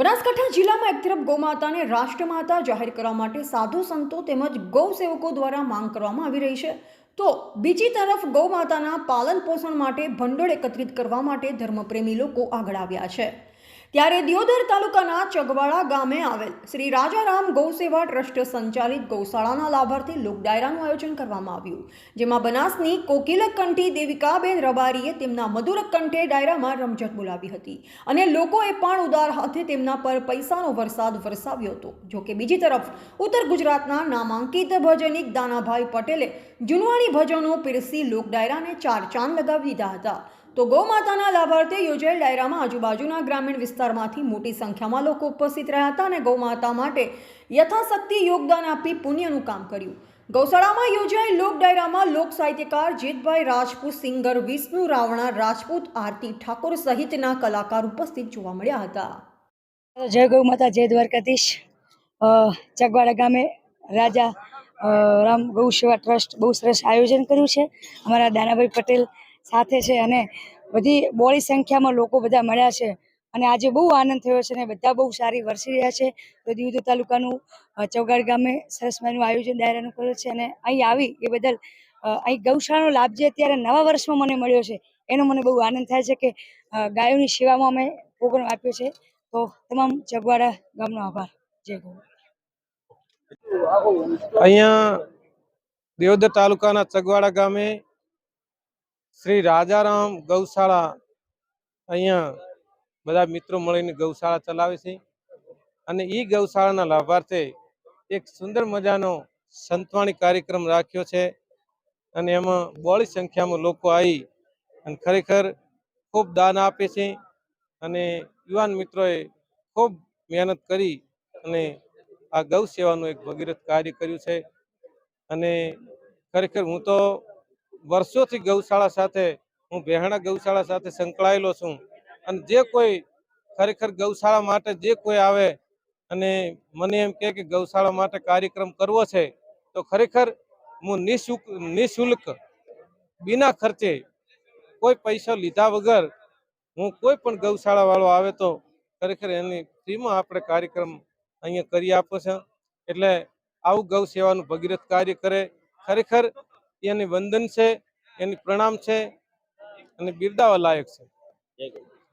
બનાસકાંઠા જિલ્લામાં એક તરફ ગૌમાતાને રાષ્ટ્રમાતા જાહેર કરવા માટે સાધુ સંતો તેમજ ગૌ સેવકો દ્વારા માંગ કરવામાં આવી રહી છે. તો બીજી તરફ ગૌમાતાના પાલન પોષણ માટે ભંડોળ એકત્રિત કરવા માટે ધર્મપ્રેમી લોકો આગળ આવ્યા છે. ત્યારે દિયોદર તાલુકાના ચગવાડા ગામે આવેલ શ્રી રાજારામ ગૌસેવા ટ્રસ્ટ સંચાલિત ગૌશાળાના લાભાર્થી લોક ડાયરાનું આયોજન કરવામાં આવ્યું, જેમાં બનાસની કોકિલક કંઠી દેવિકાબેન રબારીએ તેમના મધુર કંઠે ડાયરામાં રમઝટ બોલાવી હતી અને લોકોએ પણ ઉદાર હાથે તેમના પર પૈસાનો વરસાદ વરસાવ્યો હતો. જોકે બીજી તરફ, ઉત્તર ગુજરાતના નામાંકિત ભજનિક દાનાભાઈ પટેલે જુનવાણી ભજનો પીરસી લોક ડાયરાને ચાર ચાંદ લગાવી દીધા હતા. તો ગૌમાતાના લાભાર્થે યોજાયેલ ડાયરામાં આજુબાજુના ગ્રામીણ વિસ્તારમાંથી મોટી સંખ્યામાં લોકો ઉપસ્થિત રહ્યા હતા અને ગૌમાતા માટે યથાશક્તિ યોગદાન આપી પુણ્યનું કામ કર્યું. ગૌશાળામાં યોજાયેલ લોક ડાયરામાં લોક સાહિત્યકાર જીતભાઈ રાજપૂત, સિંગર વિષ્ણુ રાવણા, રાજપૂત આરતી ઠાકોર સહિતના કલાકાર ઉપસ્થિત જોવા મળ્યા હતા. જય ગૌમાતા, જય દ્વારકાધીશ. ચગવાડા ગામે રાજા રામ ગૌ ટ્રસ્ટ બહુ સરસ આયોજન કર્યું છે. અમારા દાનાભાઈ પટેલ સાથે છે અને બધી બોળી સંખ્યામાં લોકો બધા મળ્યા છે. અને આજે બહુ આનંદ થયો છે અને બધા બહુ સારી વરસી રહ્યા છે. તો દીવ તાલુકાનું ચોગાડ ગામે સરસ મજાનું આયોજન ડાયરાનું કર્યું છે અને અહીં આવી એ બદલ અહીં ગૌશાળાનો લાભ જે અત્યારે નવા વર્ષમાં મને મળ્યો છે, એનો મને બહુ આનંદ થાય છે કે ગાયોની સેવામાં અમે પ્રોગ્રામ આપ્યો છે. તો તમામ ચગવાડા ગામનો આભાર. જય ગૌ. અહીંયા દેવદર તાલુકાના ચગવાડા ગામે શ્રી રાજારામ ગૌશાળા અહીંયા બધા મિત્રો મળીને ગૌશાળા ચલાવે છે. અને એ ગૌશાળાના લાભાર્થે એક સુંદર મજાનો સંતવાણી કાર્યક્રમ રાખ્યો છે. અને એમાં બોળી સંખ્યામાં લોકો આવી અને ખરેખર ખૂબ દાન આપે છે. અને યુવાન મિત્રોએ ખૂબ મહેનત કરી અને આ ગૌ સેવાનું એક ભગીરથ કાર્ય કર્યું છે. અને ખરેખર હું તો વર્ષોથી ગૌશાળા સાથે હું બેહાણા ગૌશાળા સાથે સંકળાયેલો છું. અને જે કોઈ ખરેખર ગૌશાળા માટે જે કોઈ આવે અને મને એમ કહે કે ગૌશાળા માટે કાર્યક્રમ કરવો છે, તો ખરેખર હું નિઃશુલ્ક નિઃશુલ્ક બિના ખર્ચે કોઈ પૈસા લીધા વગર હું કોઈ પણ ગૌશાળા વાળો આવે તો ખરેખર એની ફ્રીમાં આપણે કાર્યક્રમ અહીંયા કરી આપો છે. એટલે આવું ગૌ સેવાનું ભગીરથ કાર્ય કરે. ખરેખર એની વંદન છે એની પ્રણામ છે અને બિરદાવા લાયક છે.